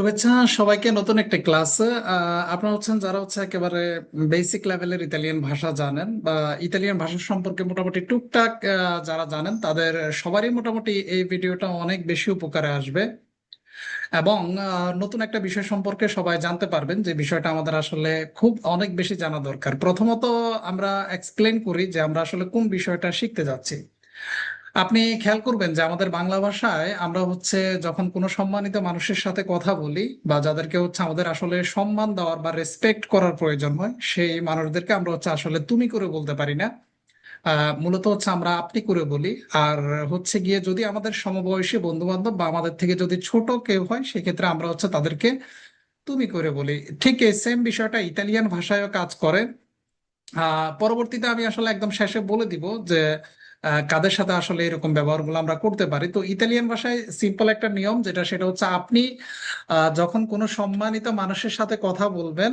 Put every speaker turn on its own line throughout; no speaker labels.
শুভেচ্ছা সবাইকে নতুন একটা ক্লাস আপনারা হচ্ছেন যারা হচ্ছে একেবারে বেসিক লেভেলের ইতালিয়ান ভাষা জানেন বা ইতালিয়ান ভাষা সম্পর্কে মোটামুটি টুকটাক যারা জানেন, তাদের সবারই মোটামুটি এই ভিডিওটা অনেক বেশি উপকারে আসবে। এবং নতুন একটা বিষয় সম্পর্কে সবাই জানতে পারবেন যে বিষয়টা আমাদের আসলে খুব অনেক বেশি জানা দরকার। প্রথমত আমরা এক্সপ্লেন করি যে আমরা আসলে কোন বিষয়টা শিখতে যাচ্ছি। আপনি খেয়াল করবেন যে আমাদের বাংলা ভাষায় আমরা হচ্ছে যখন কোনো সম্মানিত মানুষের সাথে কথা বলি বা যাদেরকে হচ্ছে আমাদের আসলে সম্মান দেওয়ার বা রেসপেক্ট করার প্রয়োজন হয়, সেই মানুষদেরকে আমরা হচ্ছে আসলে তুমি করে বলতে পারি না। মূলত হচ্ছে আমরা আপনি করে বলি। আর হচ্ছে গিয়ে যদি আমাদের সমবয়সী বন্ধু বান্ধব বা আমাদের থেকে যদি ছোট কেউ হয়, সেক্ষেত্রে আমরা হচ্ছে তাদেরকে তুমি করে বলি। ঠিক এই সেম বিষয়টা ইতালিয়ান ভাষায়ও কাজ করে। আহ পরবর্তীতে আমি আসলে একদম শেষে বলে দিব যে কাদের সাথে আসলে এরকম ব্যবহারগুলো আমরা করতে পারি? তো ইতালিয়ান ভাষায় সিম্পল একটা নিয়ম, যেটা সেটা হচ্ছে আপনি যখন কোনো সম্মানিত মানুষের সাথে কথা বলবেন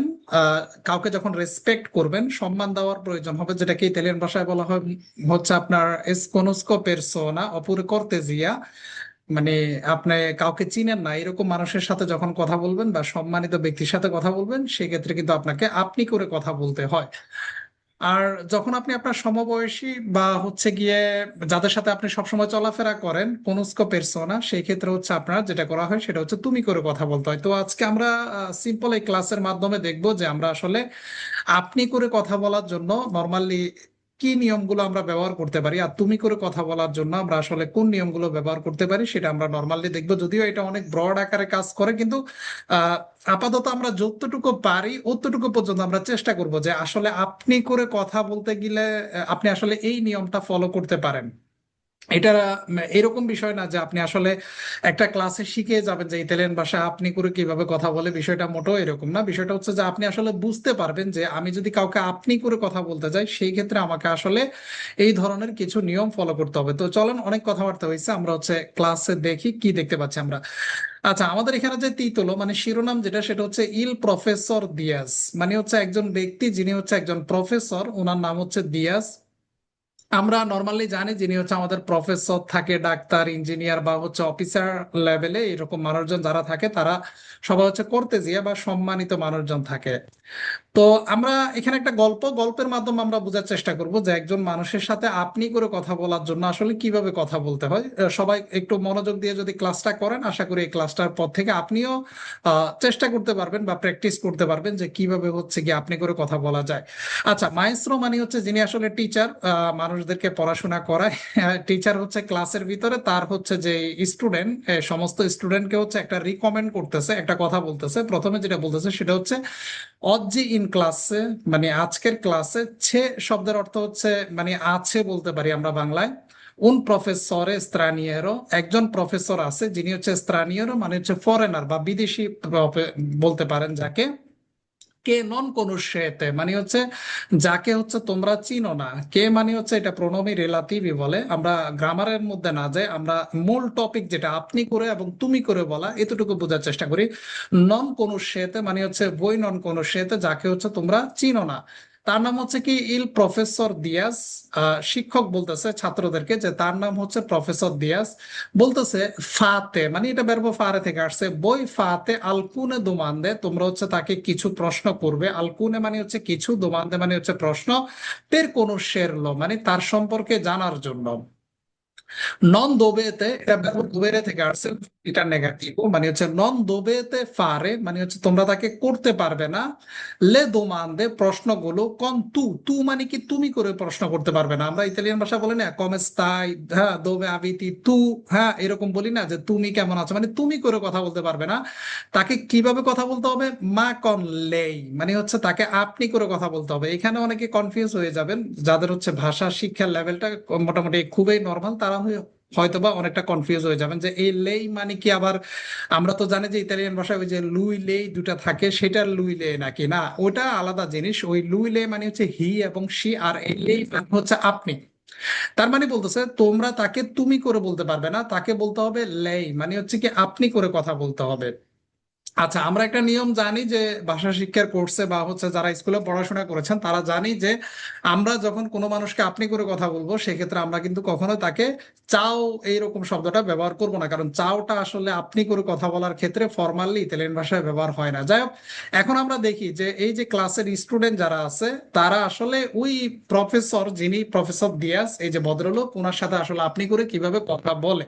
কাউকে যখন রেসপেক্ট করবেন, সম্মান দেওয়ার প্রয়োজন হবে, যেটাকে ইতালিয়ান ভাষায় বলা হয়, হচ্ছে আপনার এসকোনোস্কো পেরসোনা অপুরে কর্তেজিয়া। মানে আপনি কাউকে চিনেন না, এরকম মানুষের সাথে যখন কথা বলবেন বা সম্মানিত ব্যক্তির সাথে কথা বলবেন, সেক্ষেত্রে কিন্তু আপনাকে আপনি করে কথা বলতে হয়। আর যখন আপনি আপনার সমবয়সী বা হচ্ছে গিয়ে যাদের সাথে আপনি সবসময় চলাফেরা করেন কোনুস্কো পেরসোনা সেই ক্ষেত্রে হচ্ছে আপনার যেটা করা হয় সেটা হচ্ছে তুমি করে কথা বলতে হয়। তো আজকে আমরা সিম্পল এই ক্লাসের মাধ্যমে দেখব যে আমরা আসলে আপনি করে কথা বলার জন্য নর্মালি কি নিয়মগুলো আমরা ব্যবহার করতে পারি আর তুমি করে কথা বলার জন্য আমরা আসলে কোন নিয়মগুলো ব্যবহার করতে পারি সেটা আমরা নর্মালি দেখব। যদিও এটা অনেক ব্রড আকারে কাজ করে, কিন্তু আপাতত আমরা যতটুকু পারি অতটুকু পর্যন্ত আমরা চেষ্টা করব যে আসলে আপনি করে কথা বলতে গেলে আপনি আসলে এই নিয়মটা ফলো করতে পারেন। এটা এরকম বিষয় না যে আপনি আসলে একটা ক্লাসে শিখে যাবেন যে ইতালিয়ান ভাষা আপনি করে কীভাবে কথা বলে, বিষয়টা মোটেও এরকম না। বিষয়টা হচ্ছে যে আপনি আসলে বুঝতে পারবেন যে আমি যদি কাউকে আপনি করে কথা বলতে যাই, সেই ক্ষেত্রে আমাকে আসলে এই ধরনের কিছু নিয়ম ফলো করতে হবে। তো চলেন, অনেক কথাবার্তা হয়েছে, আমরা হচ্ছে ক্লাসে দেখি কি দেখতে পাচ্ছি আমরা। আচ্ছা আমাদের এখানে যে তিতলো মানে শিরোনাম যেটা, সেটা হচ্ছে ইল প্রফেসর দিয়াস। মানে হচ্ছে একজন ব্যক্তি যিনি হচ্ছে একজন প্রফেসর, ওনার নাম হচ্ছে দিয়াস আমরা নর্মালি জানি যিনি হচ্ছে আমাদের প্রফেসর থাকে, ডাক্তার ইঞ্জিনিয়ার বা হচ্ছে অফিসার লেভেলে এরকম মানুষজন যারা থাকে, তারা সবাই হচ্ছে কর্তেজিয়া বা সম্মানিত মানুষজন থাকে। তো আমরা এখানে একটা গল্প, গল্পের মাধ্যমে আমরা বোঝার চেষ্টা করব যে একজন মানুষের সাথে আপনি করে কথা বলার জন্য আসলে কীভাবে কথা বলতে হয়। সবাই একটু মনোযোগ দিয়ে যদি ক্লাসটা করেন, আশা করি এই ক্লাসটার পর থেকে আপনিও চেষ্টা করতে পারবেন বা প্র্যাকটিস করতে পারবেন যে কীভাবে হচ্ছে কি আপনি করে কথা বলা যায়। আচ্ছা মাইস্রো মানে হচ্ছে যিনি আসলে টিচার মানুষদেরকে পড়াশোনা করায়। টিচার হচ্ছে ক্লাসের ভিতরে, তার হচ্ছে যে স্টুডেন্ট সমস্ত স্টুডেন্টকে হচ্ছে একটা রিকমেন্ড করতেছে, একটা কথা বলতেছে। প্রথমে যেটা বলতেছে সেটা হচ্ছে, অজ্জি ইন ক্লাসে মানে আজকের ক্লাসে ছে শব্দের অর্থ হচ্ছে মানে আছে বলতে পারি আমরা বাংলায়, উন প্রফেসরে স্ত্রানিয়েরো, একজন প্রফেসর আছে যিনি হচ্ছে স্ত্রানিয়েরো মানে হচ্ছে ফরেনার বা বিদেশি বলতে পারেন যাকে। কে নন কোনুশেতে মানে হচ্ছে যাকে হচ্ছে তোমরা চিনো না। কে মানে হচ্ছে এটা প্রণমী রিলেটিভই বলে। আমরা গ্রামারের মধ্যে না যাই আমরা মূল টপিক যেটা আপনি করে এবং তুমি করে বলা, এতটুকু বোঝার চেষ্টা করি। নন কোনুশেতে মানে হচ্ছে বই নন কোনুশেতে যাকে হচ্ছে তোমরা চিনো না। তার নাম হচ্ছে কি ইল প্রফেসর দিয়াস শিক্ষক বলতেছে ছাত্রদেরকে যে তার নাম হচ্ছে প্রফেসর দিয়াস। বলতেছে ফাতে মানে এটা বেরবো ফারে থেকে আসছে। বই ফাতে আলকুনে দোমান্দে, তোমরা হচ্ছে তাকে কিছু প্রশ্ন করবে। আলকুনে মানে হচ্ছে কিছু, দোমান্দে মানে হচ্ছে প্রশ্ন। তের কোন শেরলো মানে তার সম্পর্কে জানার জন্য। নন দোবেতে এটা দোবেরে থেকে আসছে, এটা নেগেটিভ মানে হচ্ছে নন দোবেতে ফারে মানে হচ্ছে তোমরা তাকে করতে পারবে না। লে দোমান্দে প্রশ্নগুলো কন তু তু মানে কি তুমি করে প্রশ্ন করতে পারবে না। আমরা ইতালিয়ান ভাষা বলি না কমে স্তাই হ্যাঁ দোবে আবিতি তু হ্যাঁ এরকম বলি না যে তুমি কেমন আছো মানে তুমি করে কথা বলতে পারবে না। তাকে কীভাবে কথা বলতে হবে? মা কন লেই মানে হচ্ছে তাকে আপনি করে কথা বলতে হবে। এখানে অনেকে কনফিউজ হয়ে যাবেন। যাদের হচ্ছে ভাষা শিক্ষার লেভেলটা মোটামুটি খুবই নর্মাল তারা হয়ে- হয়তোবা অনেকটা কনফিউজ হয়ে যাবেন যে এই লেই মানে কি আবার আমরা তো জানি যে ইতালিয়ান ভাষায় ওই যে লুই লেই দুটা থাকে, সেটা লুই লে নাকি? না, ওটা আলাদা জিনিস। ওই লুই লে মানে হচ্ছে হি এবং সি আর এই লেই মানে হচ্ছে আপনি। তার মানে বলতেছে, তোমরা তাকে তুমি করে বলতে পারবে না, তাকে বলতে হবে লেই। মানে হচ্ছে কি, আপনি করে কথা বলতে হবে। আচ্ছা আমরা একটা নিয়ম জানি যে ভাষা শিক্ষার কোর্সে বা হচ্ছে যারা স্কুলে পড়াশোনা করেছেন, তারা জানি যে আমরা যখন কোনো মানুষকে আপনি করে কথা বলব, সেক্ষেত্রে আমরা কিন্তু কখনো তাকে চাও এইরকম শব্দটা ব্যবহার করব না। কারণ চাওটা আসলে আপনি করে কথা বলার ক্ষেত্রে ফর্মালি ইতালিয়ান ভাষায় ব্যবহার হয় না। যাই হোক, এখন আমরা দেখি যে এই যে ক্লাসের স্টুডেন্ট যারা আছে, তারা আসলে ওই প্রফেসর যিনি প্রফেসর দিয়াস এই যে ভদ্রলোক ওনার সাথে আসলে আপনি করে কীভাবে কথা বলে।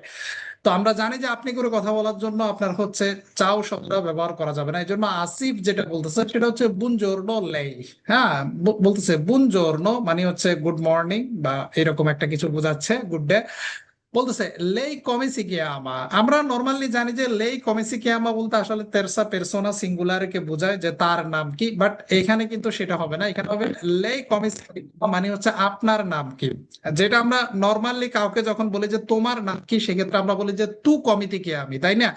তো আমরা জানি যে আপনি করে কথা বলার জন্য আপনার হচ্ছে চাও শব্দ ব্যবহার করা যাবে না। এই জন্য আসিফ যেটা বলতেছে সেটা হচ্ছে বুনজোর্নো লেই হ্যাঁ বলতেছে বুনজোর্নো মানে হচ্ছে গুড মর্নিং বা এরকম একটা কিছু বোঝাচ্ছে, গুড ডে বলতেছে, লেই কমেসি কেয়ামা আমরা নর্মালি জানি যে, লেই কমেসি কেয়ামা বলতে আসলে তেরসা পেরসোনা সিঙ্গুলার কে বোঝায় যে, তার নাম কি? বাট এখানে কিন্তু সেটা হবে না। এখানে হবে, লেই কমেসি মানে হচ্ছে আপনার নাম কি? যেটা আমরা নর্মালি কাউকে যখন বলি যে, তোমার নাম কি? সেক্ষেত্রে আমরা বলি যে, তু কমিতি কে আমি তাই না?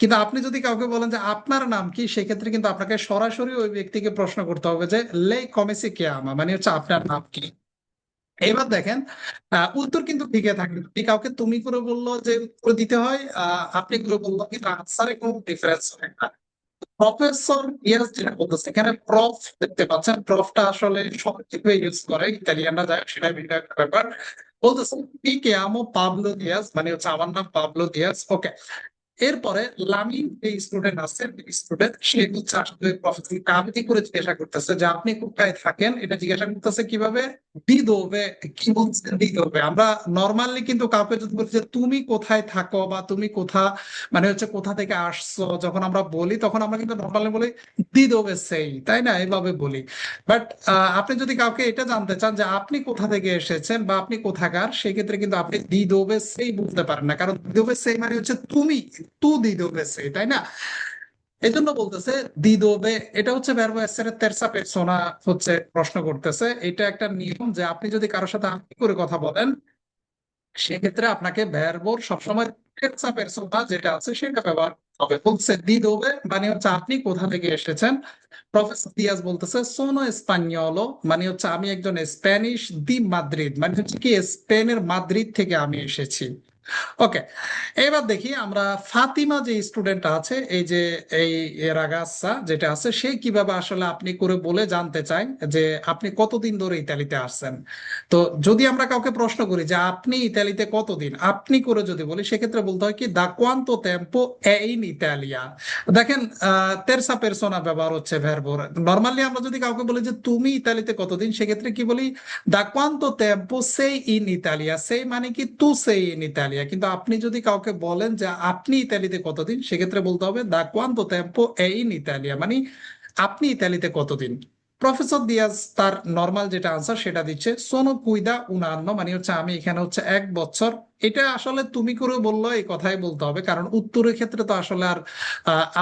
কিন্তু আপনি যদি কাউকে বলেন যে, আপনার নাম কি? সেক্ষেত্রে কিন্তু আপনাকে সরাসরি ওই ব্যক্তিকে প্রশ্ন করতে হবে যে, লেই কমেসি কে আমা মানে হচ্ছে আপনার নাম কি? এবার দেখেন উত্তর কিন্তু থাকবে যদি কাউকে তুমি করে বলল যে উত্তর দিতে হয় আপনি করে বলল কিন্তু আনসারে কোনো ডিফারেন্স হয় না। প্রফেসর ইয়াস যেটা বলতেছে। এখানে প্রফ দেখতে পাচ্ছেন। প্রফটা আসলে সঠিকভাবে ইউজ করে। ইতালিয়ানরা যায় সেটা ভিন্ন একটা ব্যাপার। বলতেছে কে আমো পাবলো দিয়াস মানে হচ্ছে আমার নাম পাবলো দিয়াস। ওকে এরপরে লামিন যে স্টুডেন্ট আছে স্টুডেন্ট সে হচ্ছে আসলে প্রফেসর কামিতি করে জিজ্ঞাসা করতেছে যে আপনি কোথায় থাকেন? এটা জিজ্ঞাসা করতেছে কীভাবে? দিদোবে কি বলছে দিদোবে আমরা নর্মালি কিন্তু কাউকে যদি বলি যে তুমি কোথায় থাকো বা তুমি কোথা মানে হচ্ছে কোথা থেকে আসছো, যখন আমরা বলি, তখন আমরা কিন্তু নর্মালি বলি দিদোবে সেই, তাই না? এইভাবে বলি। বাট আপনি যদি কাউকে এটা জানতে চান যে আপনি কোথা থেকে এসেছেন বা আপনি কোথাকার, সেক্ষেত্রে কিন্তু আপনি দিদোবে সেই বলতে পারেন না। কারণ দিদোবে সেই মানে হচ্ছে তুমি। তু দিদোবে সেই তাই না? এই জন্য বলতেছে দিদোবে এটা হচ্ছে তেরসা হচ্ছে প্রশ্ন করতেছে। এটা একটা নিয়ম যে আপনি যদি কারোর সাথে আপনি করে কথা বলেন, সেক্ষেত্রে আপনাকে ভার্বর সবসময় তেরসা পেরসোনা যেটা আছে সেটা ব্যবহার হবে। বলছে দিদোবে মানে হচ্ছে আপনি কোথা থেকে এসেছেন? প্রফেসর দিয়াজ বলতেছে, সোনো স্পানিয়লো। মানে হচ্ছে আমি একজন স্প্যানিশ, দি মাদ্রিদ। মানে হচ্ছে কি, স্পেনের মাদ্রিদ থেকে আমি এসেছি। ওকে এবার দেখি আমরা ফাতিমা যে স্টুডেন্ট আছে, এই যে, এই রাগাসা যেটা আছে, সে কীভাবে আসলে আপনি করে বলে জানতে চাই যে আপনি কতদিন ধরে ইতালিতে আসছেন? তো যদি আমরা কাউকে প্রশ্ন করি যে আপনি ইতালিতে কতদিন? আপনি করে যদি বলি, সেক্ষেত্রে বলতে হয় কি, দা কোয়ান্তো টেম্পো ইন ইতালিয়া দেখেন তেরসা পেরসোনা ব্যবহার হচ্ছে ভ্যারবোর নর্মালি আমরা যদি কাউকে বলি যে, তুমি ইতালিতে কতদিন? সেক্ষেত্রে কি বলি, দা কোয়ান্তো টেম্পো সেই ইন ইতালিয়া সেই মানে কি তু সেই ইন ইতালিয়া কিন্তু আপনি যদি কাউকে বলেন যে আপনি ইতালিতে কতদিন, সেক্ষেত্রে বলতে হবে, দা কোয়ান্তো টেম্পো ইন ইতালিয়া মানে আপনি ইতালিতে কতদিন? প্রফেসর দিয়াজ তার নর্মাল যেটা আনসার সেটা দিচ্ছে সোনো কুইদা উনান্ন মানে হচ্ছে আমি এখানে হচ্ছে এক বছর। এটা আসলে তুমি করে বলল, এই কথাই বলতে হবে, কারণ উত্তরের ক্ষেত্রে তো আসলে আর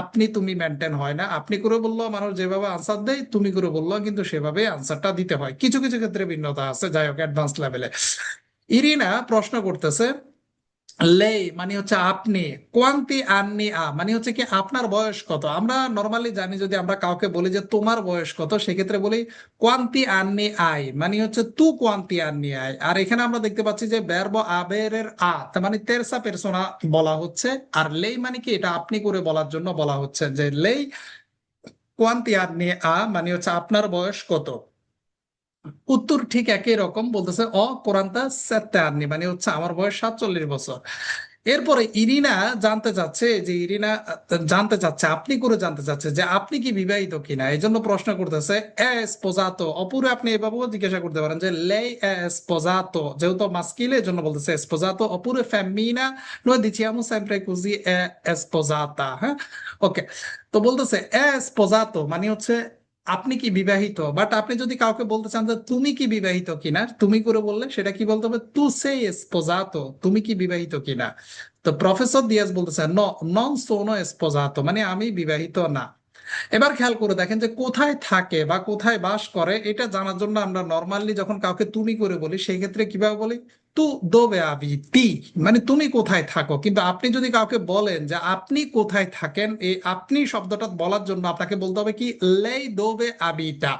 আপনি তুমি মেনটেন হয় না। আপনি করে বলল, মানুষ যেভাবে আনসার দেয়, তুমি করে বলল, কিন্তু সেভাবে আনসারটা দিতে হয়। কিছু কিছু ক্ষেত্রে ভিন্নতা আছে, যাই হোক অ্যাডভান্স লেভেলে ইরিনা প্রশ্ন করতেছে লেই মানে হচ্ছে আপনি, কোয়ান্তি আননি আ মানে হচ্ছে কি আপনার বয়স কত? আমরা নর্মালি জানি যদি আমরা কাউকে বলি যে তোমার বয়স কত, সেক্ষেত্রে বলি কোয়ান্তি আননি আই মানে হচ্ছে তু কোয়ান্তি আননি আই। আর এখানে আমরা দেখতে পাচ্ছি যে ব্যর্ব আবেরের আ, তার মানে তেরসা পেরসোনা বলা হচ্ছে। আর লেই মানে কি? এটা আপনি করে বলার জন্য বলা হচ্ছে যে লেই কোয়ান্তি আননি আ মানে হচ্ছে আপনার বয়স কত? উত্তর ঠিক একই রকম বলতেছে, অ, কোরআনটা সেত্তে আননি মানে হচ্ছে আমার বয়স সাতচল্লিশ বছর। এরপরে ইরিনা জানতে চাচ্ছে যে ইরিনা জানতে চাচ্ছে, আপনি করে জানতে চাচ্ছে যে আপনি কি বিবাহিত কিনা? এই জন্য প্রশ্ন করতেছে এস এসপোজাতো অপুরে আপনি এভাবেও জিজ্ঞাসা করতে পারেন যে লে লেই এসপোজাতো যেহেতু মাস্কিলে এই জন্য বলতেছে, এসপোজাতো oppure femmina noi diciamo sempre così è sposata হ্যাঁ? ওকে তো বলতেছে, এসপোজাতো মানে হচ্ছে আপনি কি বিবাহিত? বাট আপনি যদি কাউকে বলতে চান যে তুমি কি বিবাহিত কিনা, তুমি করে বললে সেটা কি বলতে হবে? তু স্পোজাতো তুমি কি বিবাহিত কিনা? তো প্রফেসর দিয়াজ বলতেছে নন সোনো স্পোজাতো মানে আমি বিবাহিত না। এবার খেয়াল করে দেখেন যে কোথায় থাকে বা কোথায় বাস করে, এটা জানার জন্য আমরা নর্মালি যখন কাউকে তুমি করে বলি, সেই ক্ষেত্রে কীভাবে বলি? তু দোবে আবি, তি মানে তুমি কোথায় থাকো? কিন্তু আপনি যদি কাউকে বলেন যে আপনি কোথায় থাকেন, এই আপনি শব্দটা বলার জন্য আপনাকে বলতে হবে কি, লেই দোবে আবিটা।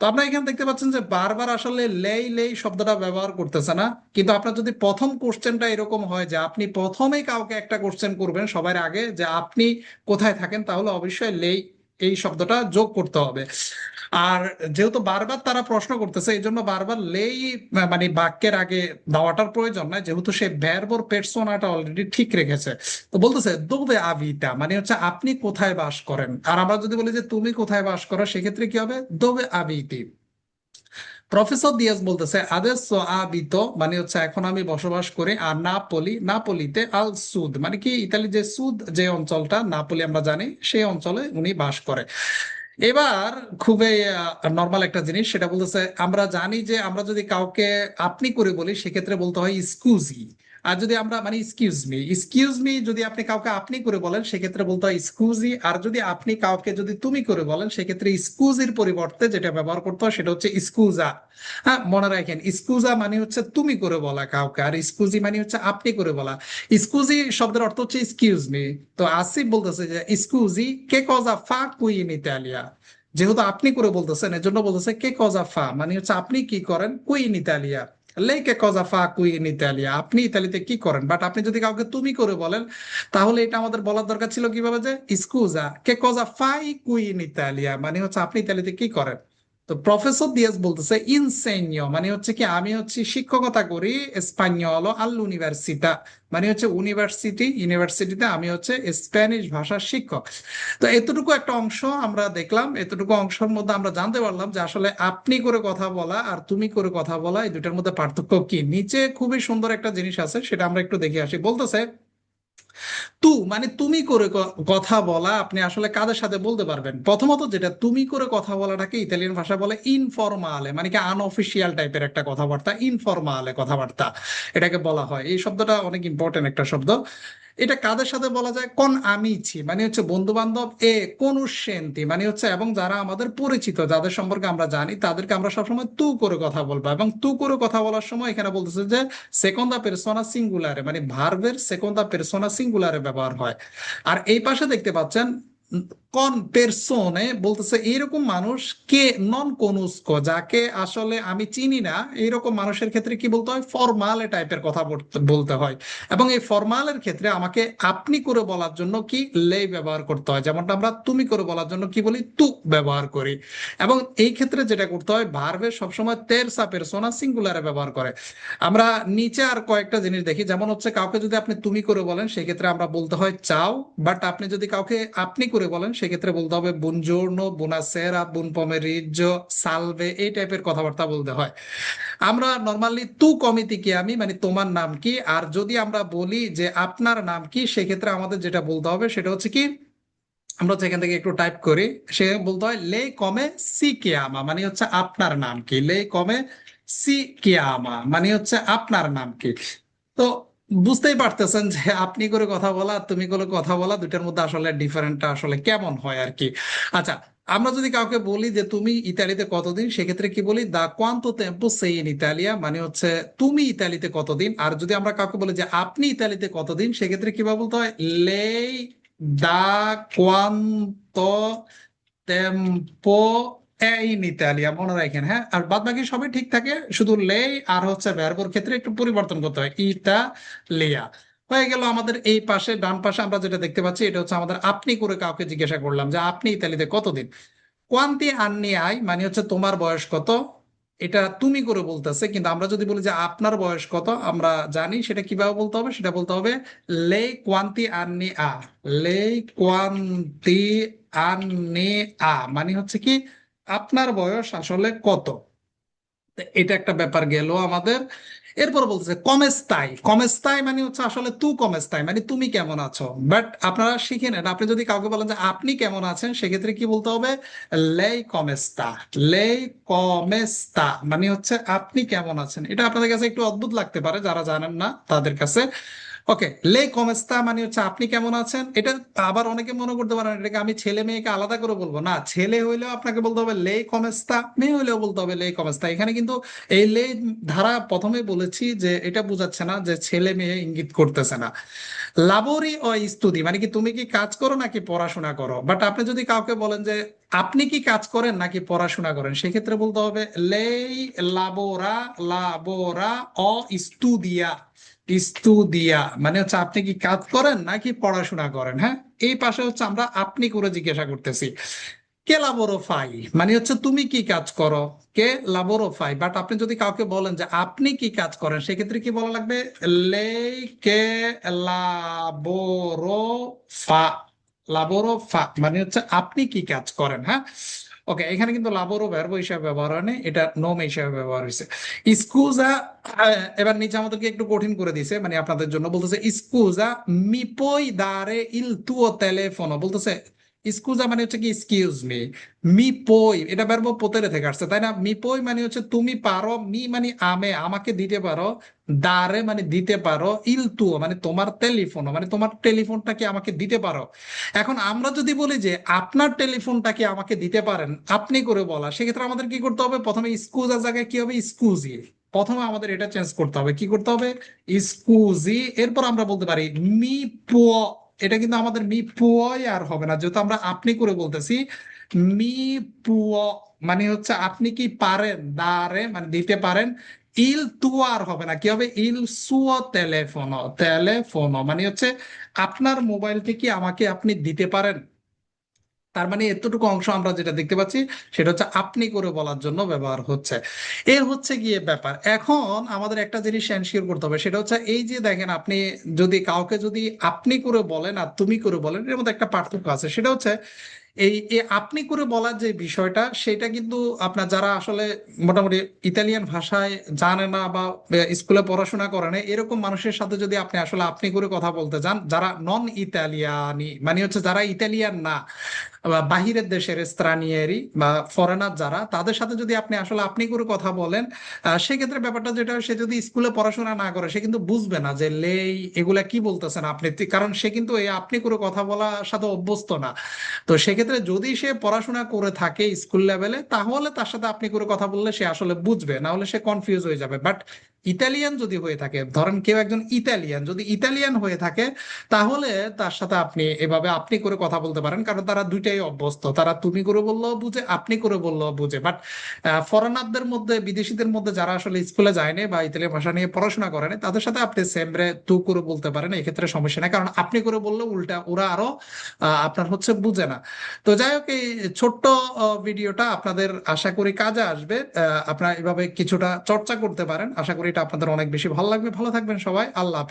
তো আপনারা এখানে দেখতে পাচ্ছেন যে বারবার আসলে লেই লেই শব্দটা ব্যবহার করতেছে না। কিন্তু আপনার যদি প্রথম কোশ্চেনটা এরকম হয় যে আপনি প্রথমেই কাউকে একটা কোশ্চেন করবেন সবার আগে যে আপনি কোথায় থাকেন, তাহলে অবশ্যই লেই, এই শব্দটা যোগ করতে হবে। আর যেহেতু বারবার তারা প্রশ্ন করতেছে, এই জন্য বারবার লেই মানে বাক্যের আগে দেওয়াটার প্রয়োজন নাই, যেহেতু সে ভ্যারবর পেটসোনাটা অলরেডি ঠিক রেখেছে। তো বলতেছে, দোবে আবিতা মানে হচ্ছে আপনি কোথায় বাস করেন? আর আমরা যদি বলি যে, তুমি কোথায় বাস করো? সেক্ষেত্রে কি হবে? দোবে আবিতি প্রফেসর দিয়াস বলতেছে আদেশ আবিত মানে হচ্ছে এখন আমি বসবাস করি, আর নাপলি, নাপলিতে আল সুদ মানে কি ইতালি যে সুদ, যে অঞ্চলটা, নাপলি আমরা জানি, সেই অঞ্চলে উনি বাস করে। এবার খুবই নর্মাল একটা জিনিস, সেটা বলতেছে, আমরা জানি যে আমরা যদি কাউকে আপনি করে বলি, সেক্ষেত্রে বলতে হয় স্কুজি আর যদি আমরা মানে এক্সকিউজ মি এক্সকিউজ মি যদি আপনি কাউকে আপনি করে বলেন, সেক্ষেত্রে বলতে হয় স্কুজি আর যদি আপনি কাউকে যদি তুমি করে বলেন, সেক্ষেত্রে স্কুজির পরিবর্তে যেটা ব্যবহার করতে হয়, সেটা হচ্ছে স্কুজা হ্যাঁ মনে রাখেন স্কুজা মানে হচ্ছে তুমি করে বলা কাউকে, আর স্কুজি মানে হচ্ছে আপনি করে বলা। স্কুজি শব্দের অর্থ হচ্ছে এক্সকিউজ মি তো আসিফ বলতেছে যে স্কুজি কে কজা ফা কুই ইন ইতালিয়া যেহেতু আপনি করে বলতেছেন এর জন্য বলতেছে, কে কজা ফা? মানে হচ্ছে আপনি কি করেন, কুই ইন ইতালিয়া লেই কে কজা ফা কুই ইন ইতালিয়া আপনি ইতালিতে কি করেন? বাট আপনি যদি কাউকে তুমি করে বলেন, তাহলে এটা আমাদের বলার দরকার ছিল কীভাবে যে? স্কুজা কে কজা ফাই কুই ইন ইতালিয়া? মানে হচ্ছে আপনি ইতালিতে কি করেন? তো প্রফেসর দিয়াস বলতেছে, ইনসেনিও মানে হচ্ছে কি, আমি হচ্ছে শিক্ষকতা করি স্পানিয়লো আল ইউনিভার্সিটা মানে হচ্ছে ইউনিভার্সিটি, ইউনিভার্সিটিতে আমি হচ্ছে স্প্যানিশ ভাষার শিক্ষক। তো এতটুকু একটা অংশ আমরা দেখলাম, এতটুকু অংশের মধ্যে আমরা জানতে পারলাম যে আসলে আপনি করে কথা বলা আর তুমি করে কথা বলা, এই দুটার মধ্যে পার্থক্য কি? নিচে খুবই সুন্দর একটা জিনিস আছে, সেটা আমরা একটু দেখে আসি। বলতেছে তু মানে তুমি করে কথা বলা, আপনি আসলে কাদের সাথে বলতে পারবেন? প্রথমত যেটা তুমি করে কথা বলাটাকে ইতালিয়ান ভাষা বলে ইনফরমালে মানে কি আনঅফিসিয়াল টাইপের একটা কথাবার্তা ইনফরমালে কথাবার্তা, এটাকে বলা হয়। এই শব্দটা অনেক ইম্পর্টেন্ট একটা শব্দ। এটা কাদের সাথে বলা যায়? কোন আমিছি মানে হচ্ছে বন্ধু বান্ধব এ, কোন সেন্তি। মানে হচ্ছে এবং যারা আমাদের পরিচিত, যাদের সম্পর্কে আমরা জানি, তাদেরকে আমরা সবসময় তু করে কথা বলব। এবং তু করে কথা বলার সময় এখানে বলতেছে যে, সেকন্দা পেরসোনা সিঙ্গুলারে। মানে ভার্বের সেকন্দা পেরসোনা সিঙ্গুলারে ব্যবহার হয়। আর এই পাশে দেখতে পাচ্ছেন কন পেরসোনে বলতেছে এরকম মানুষ কে? নন কোনুস্কো যাকে আসলে আমি চিনি না। এইরকম মানুষের ক্ষেত্রে কি বলতে হয়? ফরমালে টাইপের কথা বলতে- হয়। এবং এই ফরমালের ক্ষেত্রে আমাকে আপনি করে বলার জন্য কি? লে ব্যবহার করতে হয়। যেমনটা আমরা তুমি করে বলার জন্য কি বলি? তু ব্যবহার করি। এবং এই ক্ষেত্রে যেটা করতে হয় ভার্বে সবসময় তেরসা পেরসোনা সিঙ্গুলারে ব্যবহার করে। আমরা নিচে আর কয়েকটা জিনিস দেখি, যেমন হচ্ছে কাউকে যদি আপনি তুমি করে বলেন, সেক্ষেত্রে আমরা বলতে হয়, চাও। বাট আপনি যদি কাউকে আপনি করে বলেন, সেক্ষেত্রে বলতে হবে বুনজোর্নো বুনাসেরা বুন পমেরিজ্জো সালভে এই টাইপের কথাবার্তা বলতে হয়। আমরা নর্মালি তু কমিতি কি আমি মানে তোমার নাম কি? আর যদি আমরা বলি যে আপনার নাম কি, সেক্ষেত্রে আমাদের যেটা বলতে হবে সেটা হচ্ছে কি, আমরা এখান থেকে একটু টাইপ করি, সে বলতে হয় লে কমে সি কেয়ামা মানে হচ্ছে আপনার নাম কি? লে কমে সি কেয়ামা মানে হচ্ছে আপনার নাম কি? তো বুঝতেই পারতেছেন যে আপনি করে কথা বলা, তুমি করে কথা বলা দুটার মধ্যে আসলে ডিফারেন্টটা আসলে কেমন হয় আর কি আচ্ছা আমরা যদি কাউকে বলি যে তুমি ইতালিতে কতদিন, সেক্ষেত্রে কি বলি? দা কোয়ান্তো টেম্পো সেই ইন ইতালিয়া মানে হচ্ছে, তুমি ইতালিতে কতদিন? আর যদি আমরা কাউকে বলি যে, আপনি ইতালিতে কতদিন? সেক্ষেত্রে কীভাবে বলতে হয়? লেই দা কোয়ান্তো টেম্পো ইন ইতালিয়া মনে রাখেন হ্যাঁ? আর বাদ বাকি সবই ঠিক থাকে, শুধু লেই আর হচ্ছে ভ্যারবোর ক্ষেত্রে একটু পরিবর্তন করতে হয় ইতালিয়া হয়ে গেল আমাদের এই পাশে, ডান পাশে আমরা যেটা দেখতে পাচ্ছি, এটা হচ্ছে আমাদের আপনি করে কাউকে জিজ্ঞাসা করলাম যে আপনি ইতালিতে কতদিন? কোয়ান্তি আন্নি আই মানে হচ্ছে তোমার বয়স কত? এটা তুমি করে বলতেছে, কিন্তু আমরা যদি বলি যে আপনার বয়স কত, আমরা জানি সেটা কীভাবে বলতে হবে, সেটা বলতে হবে লে কোয়ান্তি আন্নি আ লে কোয়ান্তি আন্নি আ মানে হচ্ছে কি আপনার বয়স আসলে কত? এটা একটা ব্যাপার গেল আমাদের। এরপর বলতেছে কমেস্তাই কমেস্তাই মানে হচ্ছে আসলে তু কমেস্তাই মানে তুমি কেমন আছো? বাট আপনারা শিখে নেন আপনি যদি কাউকে বলেন যে আপনি কেমন আছেন, সেক্ষেত্রে কি বলতে হবে? লেই কমেস্তা লেই কমেস্তা মানে হচ্ছে আপনি কেমন আছেন। এটা আপনাদের কাছে একটু অদ্ভুত লাগতে পারে, যারা জানেন না তাদের কাছে। ওকে লে কমেস্তা মানে হচ্ছে আপনি কেমন আছেন? এটা আবার অনেকে মনে করতে পারেন, এটাকে আমি ছেলে মেয়েকে আলাদা করে বলব। না, ছেলে হইলেও আপনাকে বলতে হবে লে কমেস্তা মেয়ে হইলেও বলতে হবে লে কমেস্তা এখানে কিন্তু এই লে ধারা প্রথমে বলেছি যে এটা বোঝাচ্ছে না যে ছেলে মেয়ে ইঙ্গিত করতেছে না। লাবোরি ও স্তুতি মানে কি তুমি কি কাজ করো নাকি পড়াশোনা করো? বাট আপনি যদি কাউকে বলেন যে আপনি কি কাজ করেন নাকি পড়াশোনা করেন, সেক্ষেত্রে বলতে হবে লেই লাবোরা লাবোরা অ স্তুদিয়া স্তুদিয়া মানে হচ্ছে আপনি কি কাজ করেন নাকি পড়াশোনা করেন হ্যাঁ? এই পাশে হচ্ছে আমরা আপনি করে জিজ্ঞাসা করতেছি, কে লাবোরো ফাই মানে হচ্ছে তুমি কি কাজ করো? কে লাবোরো ফাই বাট আপনি যদি কাউকে বলেন যে আপনি কি কাজ করেন, সেক্ষেত্রে কি বলা লাগবে? লেই কে লাবোরো ফা লাবোরো ফা মানে হচ্ছে আপনি কি কাজ করেন হ্যাঁ? ওকে এখানে কিন্তু লাভরও ভার্ব হিসাবে ব্যবহার হয়নি, এটা নোম হিসাবে ব্যবহার হয়েছে। স্কুজা এবার নিচে আমাদেরকে একটু কঠিন করে দিছে মানে আপনাদের জন্য বলতেছে স্কুজা মি দারে ইল তুও telefono? বলতেছে স্কুজা মানে হচ্ছে কি এক্সকিউজ মি মি পই, এটা ভার্ব পোতেরে থেকে আসছে, তাই না? মি পই মানে হচ্ছে তুমি পারো, মি মানে আমে, আমাকে দিতে পারো, দারে মানে দিতে পারো, ইল তুও মানে তোমার টেলিফোন মানে তোমার টেলিফোনটা কি আমাকে দিতে পারো? এখন আমরা যদি বলি যে আপনার টেলিফোনটা কি আমাকে দিতে পারেন, আপনি করে বলা, সেক্ষেত্রে আমাদের কি করতে হবে? প্রথমে স্কুজার জায়গায় কি হবে? স্কুজি প্রথমে আমাদের এটা চেঞ্জ করতে হবে, কি করতে হবে? স্কুজি এরপর আমরা বলতে পারি, মি পুয় এটা কিন্তু আমাদের মি পুয় আর হবে না। যেহেতু আমরা আপনি করে বলতেছি, মি পুয় মানে হচ্ছে আপনি কি পারেন? দারে মানে দিতে পারেন। ইল তু আর হবে না। কি হবে? ইল সুয় টেলিফোনো তেলেফোনো। মানে হচ্ছে আপনার মোবাইলটি কি আমাকে আপনি দিতে পারেন? তার মানে এতটুকু অংশ আমরা যেটা দেখতে পাচ্ছি, সেটা হচ্ছে আপনি করে বলার জন্য ব্যবহার হচ্ছে। এ হচ্ছে গিয়ে ব্যাপার। এখন আমাদের একটা জিনিস এনশিওর করতে হবে, সেটা হচ্ছে এই যে দেখেন আপনি যদি কাউকে যদি আপনি করে বলেন আর তুমি করে বলেন, এর মধ্যে একটা পার্থক্য আছে। সেটা হচ্ছে এই আপনি করে বলার যে বিষয়টা, সেটা কিন্তু আপনার যারা আসলে মোটামুটি ইতালিয়ান ভাষায় জানে না বা স্কুলে পড়াশোনা করে না, এরকম মানুষের সাথে যদি আপনি আসলে আপনি করে কথা বলতে যান, যারা নন ইতালিয়ানি মানে হচ্ছে যারা ইতালিয়ান না বাহিরের দেশের স্ত্রানিয়েরি বা ফরেনার যারা, তাদের সাথে যদি আপনি আসলে আপনি করে কথা বলেন সেক্ষেত্রে ব্যাপারটা যেটা, সে যদি স্কুলে পড়াশোনা না করে, সে কিন্তু বুঝবে না যে লেই এগুলা কি বলতেছেন আপনি? কারণ সে কিন্তু এই আপনি করে কথা বলার সাথে অভ্যস্ত না। তো সেক্ষেত্রে যদি সে পড়াশোনা করে থাকে স্কুল লেভেলে তাহলে তার সাথে আপনি করে কথা বললে সে আসলে বুঝবে, না হলে সে কনফিউজ হয়ে যাবে। বাট ইতালিয়ান যদি হয়ে থাকে, ধরেন কেউ একজন ইতালিয়ান, যদি ইতালিয়ান হয়ে থাকে, তাহলে তার সাথে আপনি এভাবে আপনি করে কথা বলতে পারেন, কারণ তারা দুইটাই অভ্যস্ত। তারা তুমি করে বললেও বুঝে আপনি করে বললেও বুঝে। বাট ফরেনারদের মধ্যে, বিদেশিদের মধ্যে যারা আসলে স্কুলে যায়নি বা ইতালিয়ান ভাষা নিয়ে পড়াশোনা করেনি তাদের সাথে আপনি সেমরে তু করে বলতে পারেন এক্ষেত্রে সমস্যা নেই। কারণ আপনি করে বললে উল্টা ওরা আরও আপনার হচ্ছে বুঝে না। তো যাই হোক, এই ছোট্ট ভিডিওটা আপনাদের আশা করি কাজে আসবে। আপনারা এভাবে কিছুটা চর্চা করতে পারেন, আশা করি এটা আপনাদের অনেক বেশি ভালো লাগবে ভালো থাকবেন সবাই আল্লাহ।